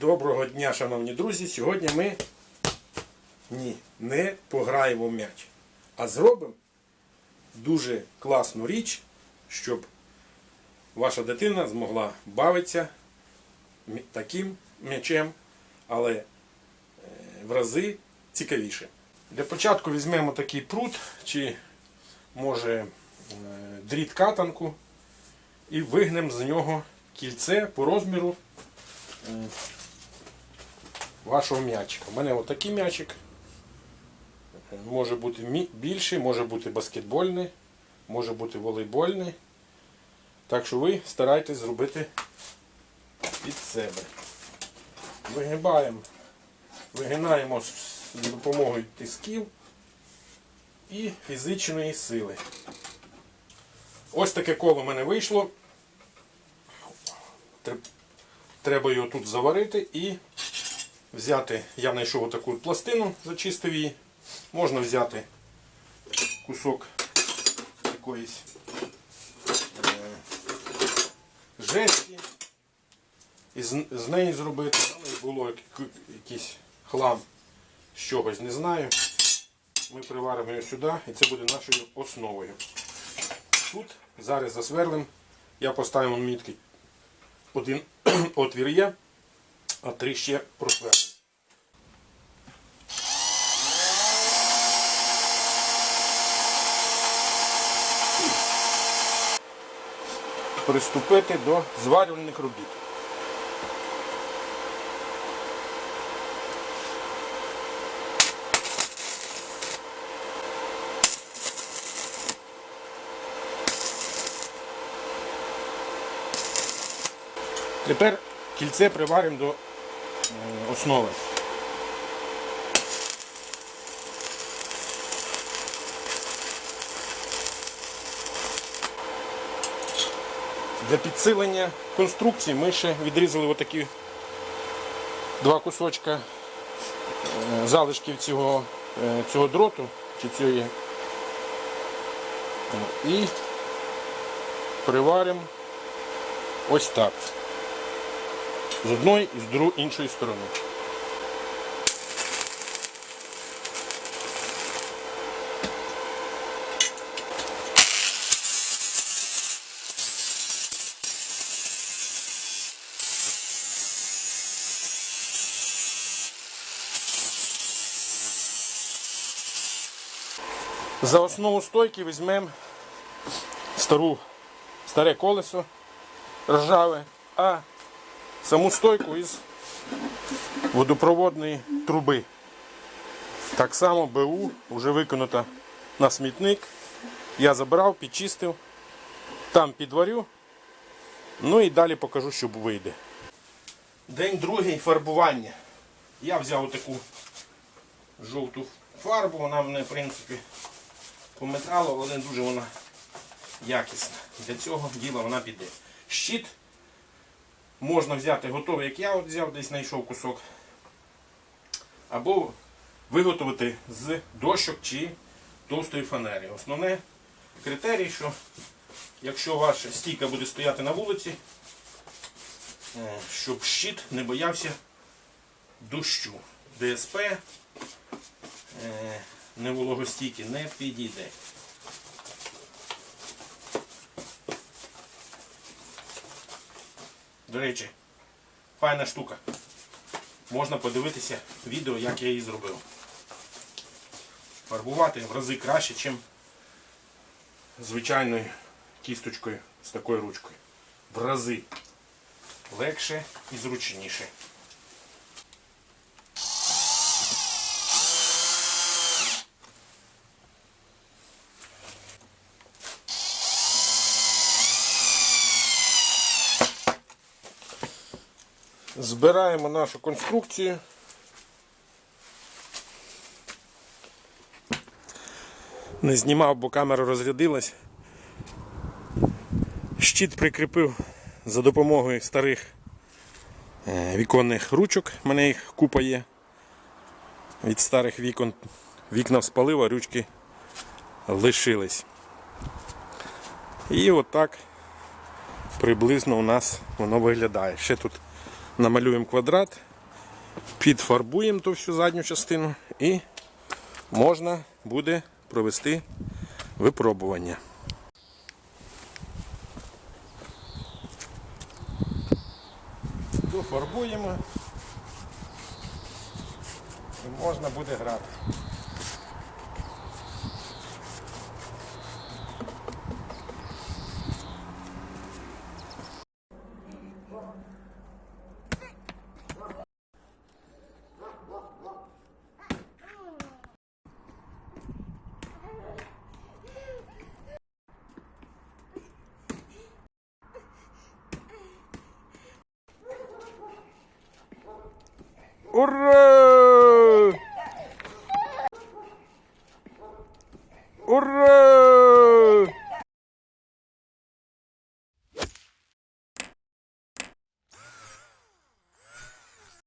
Доброго дня, шановні друзі. Сьогодні ми ні, не пограємо в м'яч, а зробимо дуже класну річ, щоб ваша дитина змогла бавитися таким м'ячем, але е, в рази цікавіше. Для початку візьмемо такий прут, чи може е, дріт катанку і вигнемо з нього кільце по розміру вашого м'ячика. У мене отакий м'ячик. Може бути більший, може бути баскетбольний, може бути волейбольний. Так що ви старайтесь зробити під себе. Вигибаємо, вигинаємо з допомогою тисків і фізичної сили. Ось таке коло в мене вийшло. Треба його тут заварити і взяти, я знайшов таку пластину, зачистив її. Можна взяти кусок якоїсь е, жесті і з, неї зробити, але було якийсь хлам з чогось, не знаю. Ми приваримо його сюди і це буде нашою основою. Тут зараз засверлим, я поставив мітки один отвір є, а три ще. Приступити до зварювальних робіт. Тепер кільце приваримо до основи. Для підсилення конструкції ми ще відрізали отакі два кусочка е, залишків цього, е, цього дроту чи цієї. І приваримо ось так. З одної і з іншої сторони. За основу стойки візьмемо стару, старе колесо ржаве, а саму стойку із водопроводної труби. Так само БУ вже виконано на смітник. Я забрав, підчистив, там підварю. Ну і далі покажу, що вийде. День другий фарбування. Я взяв таку жовту фарбу, вона мене, в принципі, по металу, але не дуже вона якісна. Для цього діла вона піде. Щит можна взяти готовий, як я от взяв, десь знайшов кусок. Або виготовити з дощок чи товстої фанери. Основне критерій, що якщо ваша стійка буде стояти на вулиці, е, щоб щит не боявся дощу. ДСП е, невологостійки не підійде. До речі, файна штука. Можна подивитися відео, як я її зробив. Фарбувати в рази краще, ніж звичайною кісточкою з такою ручкою. В рази легше і зручніше. Збираємо нашу конструкцію. Не знімав, бо камера розрядилась. Щит прикріпив за допомогою старих е, віконних ручок. У мене їх купа є. Від старих вікон вікна спалив, а ручки лишились. І отак приблизно у нас воно виглядає. Ще тут намалюємо квадрат Підфарбуємо ту всю задню частину і можна буде провести випробування. Дофарбуємо і можна буде грати. Hurra! Hurra!